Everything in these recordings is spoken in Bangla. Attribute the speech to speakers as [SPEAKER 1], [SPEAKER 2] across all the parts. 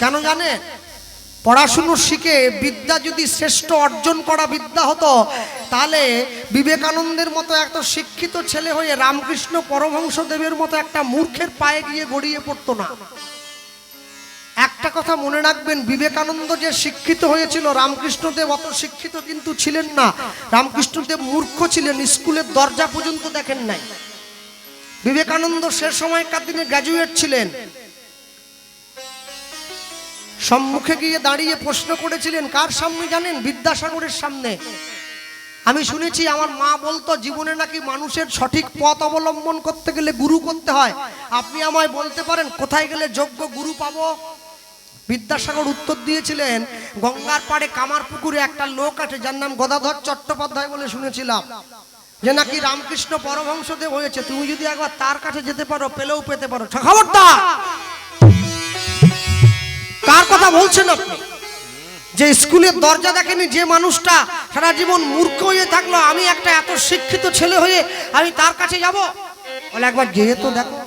[SPEAKER 1] কেন জানে? পড়াশুনো শিখে বিদ্যা যদি শ্রেষ্ঠ অর্জন করা বিদ্যা হতো, তাহলে বিবেকানন্দের মতো একটা শিক্ষিত ছেলে হয়ে রামকৃষ্ণ পরমহংস দেবের মতো একটা মূর্খের পায়ে গিয়ে গড়িয়ে পড়তো না। একটা কথা মনে রাখবেন, বিবেকানন্দ যে শিক্ষিত হয়েছিল, রামকৃষ্ণদেব অত শিক্ষিত কিন্তু ছিলেন না। রামকৃষ্ণদেব মূর্খ ছিলেন, স্কুলের দরজা পর্যন্ত দেখেন নাই। বিবেকানন্দ সে সময়কার দিনে গ্র্যাজুয়েট ছিলেন। সম্মুখে গিয়ে দাঁড়িয়ে প্রশ্ন করেছিলেন, কার সামনে জানেন? বিদ্যাসাগরের সামনে। আমি শুনেছি, আমার মা বলতো, জীবনে নাকি মানুষের সঠিক পথ অবলম্বন করতে গেলে গুরু করতে হয়। আপনি আমায় বলতে পারেন, কোথায় গেলে যোগ্য গুরু পাবো? বিদ্যাসাগর উত্তর দিয়েছিলেন, গঙ্গার পাড়ে কামার পুকুরে একটা লোক আছে, যার নাম গদাধর চট্টোপাধ্যায় বলে শুনেছিলাম। যে নাকি রামকৃষ্ণ পরমহংসদেব হয়েছে। তুমি যদি একবার তার কাছে যেতে পারো, পেলেও পেতে পারো। কার কথা বলছেন আপনি? যে স্কুলের দরজা দেখেনি, যে মানুষটা সারা জীবন মূর্খ হয়ে থাকল, আমি একটা এত শিক্ষিত ছেলে হয়ে আমি তার কাছে যাব? বলে একবার গিয়ে তো দেখো।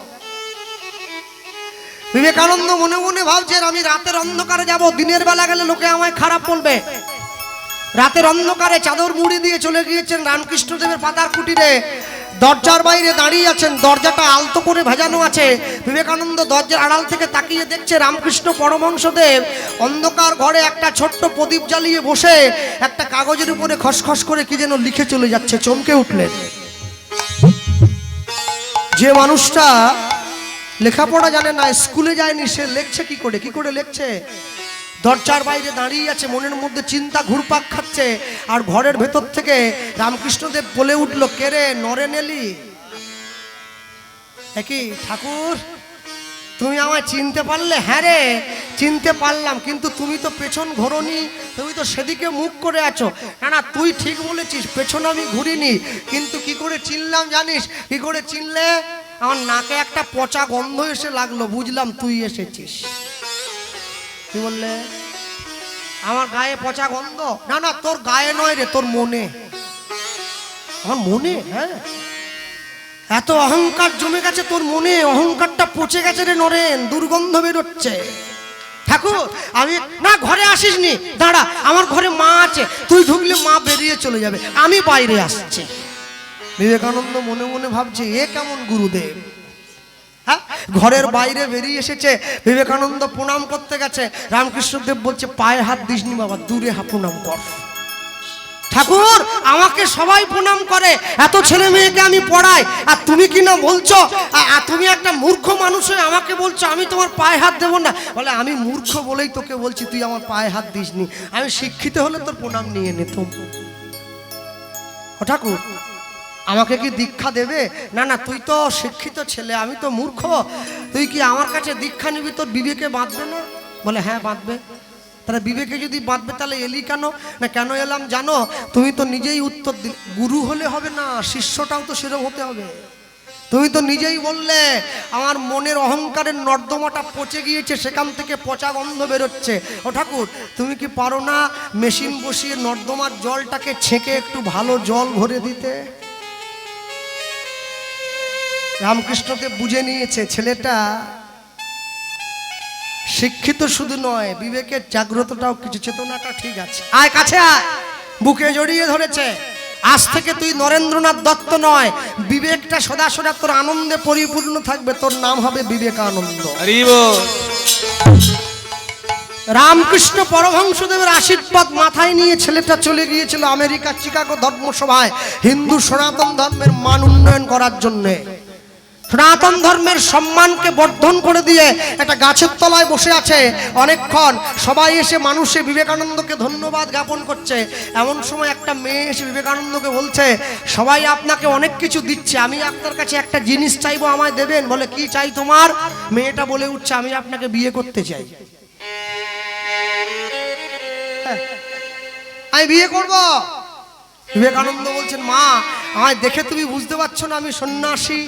[SPEAKER 1] বিবেকানন্দ মনে মনে ভাবছেন, আমি রাতের অন্ধকারে যাব, দিনের বেলা গেলে লোকে আমায় খারাপ বলবে। রাতের অন্ধকারে চাদর মুড়ি দিয়ে চলে গিয়েছেন রামকৃষ্ণদেবের পাতার কুটিরে দরজার বাইরে দাঁড়িয়ে আছেন, দরজাটা আলতো করে ভেজানো আছে। বিবেকানন্দ দরজার আড়াল থেকে তাকিয়ে দেখছে রামকৃষ্ণ পরমহংসদেব অন্ধকার ঘরে একটা ছোট্ট প্রদীপ জ্বালিয়ে বসে, একটা কাগজের উপরে খসখস করে কি যেন লিখে চলে যাচ্ছে, চমকে উঠলেন। যে মানুষটা লেখাপড়া জানে না, স্কুলে যায়নি, সে লেখছে কি করে কি করে লেখছে? দরজার বাইরে দাঁড়িয়ে আছে, মনের মধ্যে চিন্তা ঘুরপাক খাচ্ছে, আর ঘরের ভেতর থেকে রামকৃষ্ণদেব বলে উঠল কেরে নরে নেলি কি, ঠাকুর, তুমি আমায় চিনতে পারলে? হ্যাঁ রে, চিনতে পারলাম, কিন্তু তুমি তো পেছন ঘোরনি, তুমি তো সেদিকে মুখ করে আছো। না না, তুই ঠিক বলেছিস, পেছন আমি ঘুরিনি, কিন্তু কি করে চিনলাম জানিস? কি করে চিনলে? আমার নাকে একটা পচা গন্ধ এসে লাগল, বুঝলাম তুই এসেছিস। কি বললে? আমার গায়ে পচা গন্ধ? না না, তোর গায়ে নয় রে, তোর মনে। আমার মনে হ্যাঁ? এত অহংকার জমে গেছে তোর মনে, অহংকারটা পচে গেছে রে নরেন, দুর্গন্ধ বেরোচ্ছে। ঠাকুর, আমি না, ঘরে আসিস নি দাঁড়া, আমার ঘরে মা আছে, তুই ঢুকলে মা বেরিয়ে চলে যাবে। আমি বাইরে আসছি। বিবেকানন্দ মনে মনে ভাবছে, এ কেমন গুরুদেব? হ্যাঁ? ঘরের বাইরে বেরিয়ে এসেছে, বিবেকানন্দ প্রণাম করতে গেছে। রামকৃষ্ণদেব বলছে, পায়ে হাত দিসনি বাবা, দূরে হা প্রণাম কর। ঠাকুর, আমাকে সবাই প্রণাম করে। এত ছেলে মেয়েকে আমি পড়াই, আর তুমি কি না বলছো? তুমি একটা মূর্খ মানুষ হয়ে আমাকে বলছো, আমি তোমার পায়ে হাত দেবো না। বলে, আমি মূর্খ বলেই তোকে বলছি, তুই আমার পায়ে হাত দিসনি। আমি শিক্ষিত হলে তোর প্রণাম নিয়ে নিতাম। ঠাকুর আমাকে কি দীক্ষা দেবে? না না, তুই তো শিক্ষিত ছেলে, আমি তো মূর্খ। তুই কি আমার কাছে দীক্ষা নিবি? তোর বিবেকে বাঁধবে না? বলে হ্যাঁ বাঁধবে। তাহলে বিবেকে যদি বাঁধবে, তাহলে এলি কেন? না, কেন এলাম? জানো, তুমি তো নিজেই উত্তর দিলে। গুরু হলে হবে না, শিষ্যটাও তো সেরকম হতে হবে। তুমি তো নিজেই বললে, আমার মনের অহংকারের নর্দমাটা পচে গিয়েছে, সেখান থেকে পচা গন্ধ বেরোচ্ছে। ও ঠাকুর, তুমি কি পারো না মেশিন বসিয়ে নর্দমার জলটাকে ছেঁকে একটু ভালো জল ভরে দিতে? রামকৃষ্ণকে বুঝে নিয়েছে ছেলেটা শিক্ষিত শুধু নয় বিবেকের জাগ্রতটাও কিছু চেতনাটা ঠিক আছে। আয় কাছে আয় বুকে জড়িয়ে ধরেছে। আজ থেকে তুই নরেন্দ্রনাথ দত্ত নয় বিবেকটা সদা সদা তোর আনন্দে পরিপূর্ণ থাকবে তোর নাম হবে বিবেকানন্দ। রামকৃষ্ণ পরমহংসদেবের আশীর্বাদ মাথায় নিয়ে ছেলেটা চলে গিয়েছিল আমেরিকা চিকাগো ধর্মসভায় হিন্দু সনাতন ধর্মের মান উন্নয়ন করার জন্যে। সনাতন ধর্মের সম্মানকে বর্ধন করে দিয়ে একটা গাছের তলায় বসে আছে অনেকক্ষণ। সবাই এসে মানুষে বিবেকানন্দকে ধন্যবাদ জ্ঞাপন করছে। এমন সময় একটা মেয়ে এসে বিবেকানন্দকে বলছে, সবাই আপনাকে অনেক কিছু দিচ্ছে, আমি আপনার কাছে একটা জিনিস চাইব, আমায় দেবেন? বলে, কি চাই তোমার? মেয়েটা বলে উঠছে, আমি আপনাকে বিয়ে করতে চাই। আমি বিয়ে করব। বিবেকানন্দ বলছেন, মা, আমায় দেখে তুমি বুঝতে পারছ না, আমি সন্ন্যাসী।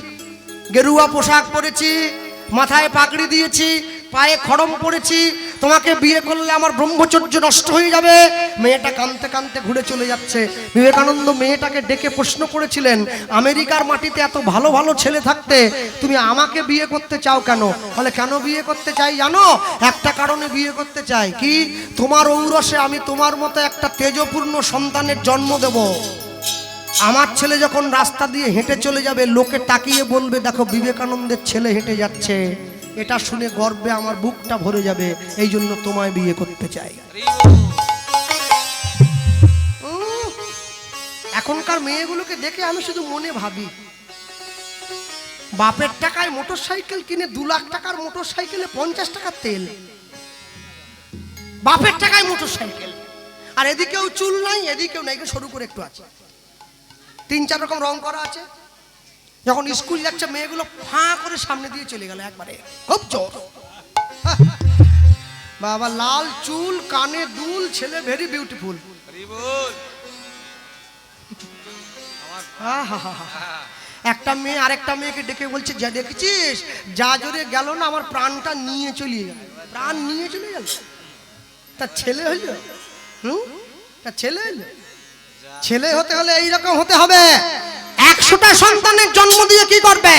[SPEAKER 1] গেরুয়া পোশাক পরেছি, মাথায় পাগড়ি দিয়েছি, পায়ে খড়ম পড়েছি তোমাকে বিয়ে করলে আমার ব্রহ্মচর্য নষ্ট হয়ে যাবে। মেয়েটা কানতে কানতে ঘুরে চলে যাচ্ছে। বিবেকানন্দ মেয়েটাকে ডেকে প্রশ্ন করেছিলেন, আমেরিকার মাটিতে এত ভালো ভালো ছেলে থাকতে তুমি আমাকে বিয়ে করতে চাও কেন? বলে, কেন বিয়ে করতে চাই জানো? একটা কারণে বিয়ে করতে চাই। কি? তোমার ঔরসে আমি তোমার মতো একটা তেজপূর্ণ সন্তানের জন্ম দেব। আমার ছেলে যখন রাস্তা দিয়ে হেঁটে চলে যাবে, লোকে তাকিয়ে বলবে, দেখো, বিবেকানন্দের ছেলে হেঁটে যাচ্ছে। এটা শুনে গর্বে আমার বুকটা ভরে যাবে। এই জন্য তোমায় বিয়ে করতে চাই। এখনকার মেয়েগুলোকে দেখে আমি শুধু মনে ভাবি। বাপের টাকায় মোটর সাইকেল কিনে দু লাখ টাকার মোটর সাইকেলে পঞ্চাশ টাকার তেল। বাপের টাকায় মোটর সাইকেল আর এদিকেও চুল নাই, এদিকেও নাই সরু করে একটু আছে। তিন চার রকম রং করা আছে। যখন স্কুল যাচ্ছে, মেয়েগুলো ফাঁ করে সামনে দিয়ে চলে গেল একবারে। খুব জোর। বাবা, লাল চুল, কানে দুল, ছেলে ভেরি বিউটিফুল একটা মেয়ে আরেকটা মেয়েকে ডেকে বলছে, যা দেখেছিস? যা জোরে গেল না, আমার প্রাণটা নিয়ে চলে গেল। প্রাণ নিয়ে চলে গেল? তার ছেলে হইল? হুম? তার ছেলে হইল? ছেলে হতে হলে এইরকম হতে হবে। একশোটা সন্তানের জন্ম দিয়ে কি করবে?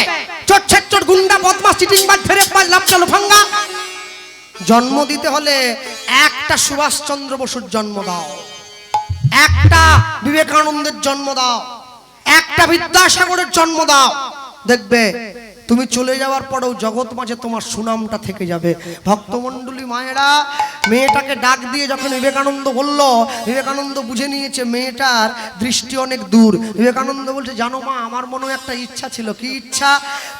[SPEAKER 1] চোট ছেচর গুন্ডা বদমাস চিটিং বাদ ফেরে পাঁচ লাভ চলো ফাঙ্গা জন্ম দিতে হলে একটা সুভাষচন্দ্র বসুর জন্ম দাও। একটা বিবেকানন্দের জন্ম দাও। একটা বিদ্যাসাগরের জন্ম দাও। দেখবে, তুমি চলে যাওয়ার পরেও জগৎ মাঝে তোমার সুনামটা থেকে যাবে। ভক্তমণ্ডলী মায়েরা মেয়েটাকে ডাক দিয়ে যখন বিবেকানন্দ বলল, বিবেকানন্দ বুঝে নিয়েছে মেয়েটার দৃষ্টি অনেক দূর। বিবেকানন্দ বলছে, জানো মা, আমার মনে একটা ইচ্ছা ছিল। কি ইচ্ছা?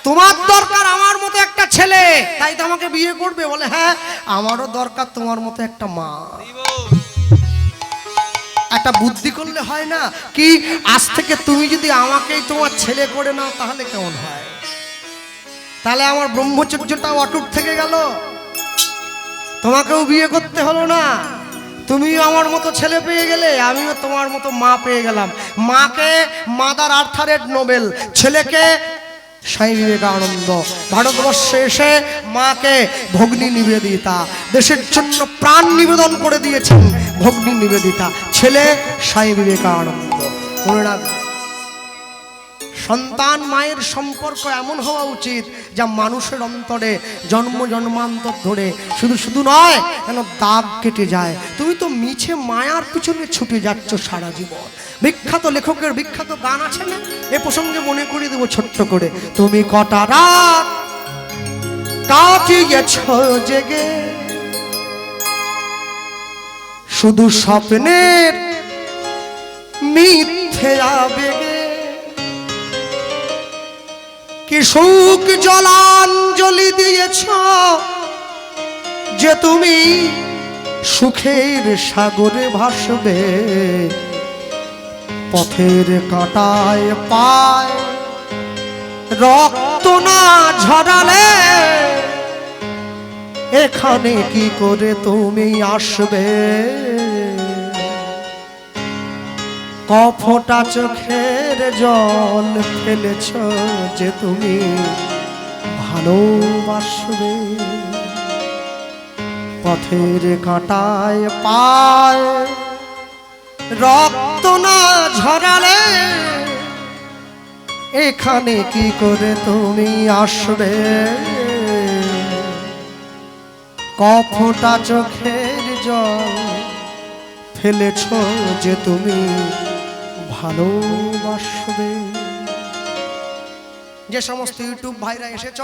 [SPEAKER 1] তোমার দরকার আমার মতো একটা ছেলে। তাই তো আমাকে বিয়ে করবে। বলে হ্যাঁ আমারও দরকার তোমার মতো একটা মা। একটা বুদ্ধি করলে হয় না কি, আজ থেকে তুমি যদি আমাকেই তোমার ছেলে করে নাও, তাহলে কেমন হয়? তাহলে আমার ব্রহ্মচর্যটাও অটুট থেকে গেল। তোমাকেও বিয়ে করতে হলো না। তুমিও আমার মতো ছেলে পেয়ে গেলে, আমিও তোমার মতো মা পেয়ে গেলাম। মাকে মাদার আর্থারের নোবেল, ছেলেকে স্বামী বিবেকানন্দ। ভারতবর্ষে এসে মাকে ভগ্নী নিবেদিতা, দেশের জন্য প্রাণ নিবেদন করে দিয়েছেন ভগ্নী নিবেদিতা, ছেলে স্বামী বিবেকানন্দ। মনে রাখবে সন্তান মায়ের সম্পর্ক এমন হওয়া উচিত যা মানুষের অন্তরে জন্ম জন্মান্তর ধরে। শুধু শুধু নয়, যেন দাগ কেটে যায়। তুমি তো মিছে মায়ার পিছনে ছুটে যাচ্ছ সারা জীবন। বিখ্যাত লেখকের বিখ্যাত গান আছে না? এ প্রসঙ্গে মনে করিয়ে দেবো ছোট্ট করে। তুমি কটা রাত কাটিয়েছ জেগে? শুধু স্বপ্নের মিথ্যে আবেগে কি সুখ জলাঞ্জলি দিয়েছ? যে তুমি সুখের সাগরে ভাসবে, পথের কাঁটায় পায় রক্ত না ঝরালে, এখানে কি করে তুমি আসবে? কফটা চোখের জল ফেলেছ যে তুমি। ভালোবাসবে। পথের কাঁটায় পায় রক্ত না ঝরালে এখানে কি করে তুমি আসবে? কফটা চোখের জল ফেলেছ যে তুমি। ভালোবাসবে যে সমস্ত ইউটিউব ভাইরা এসেছ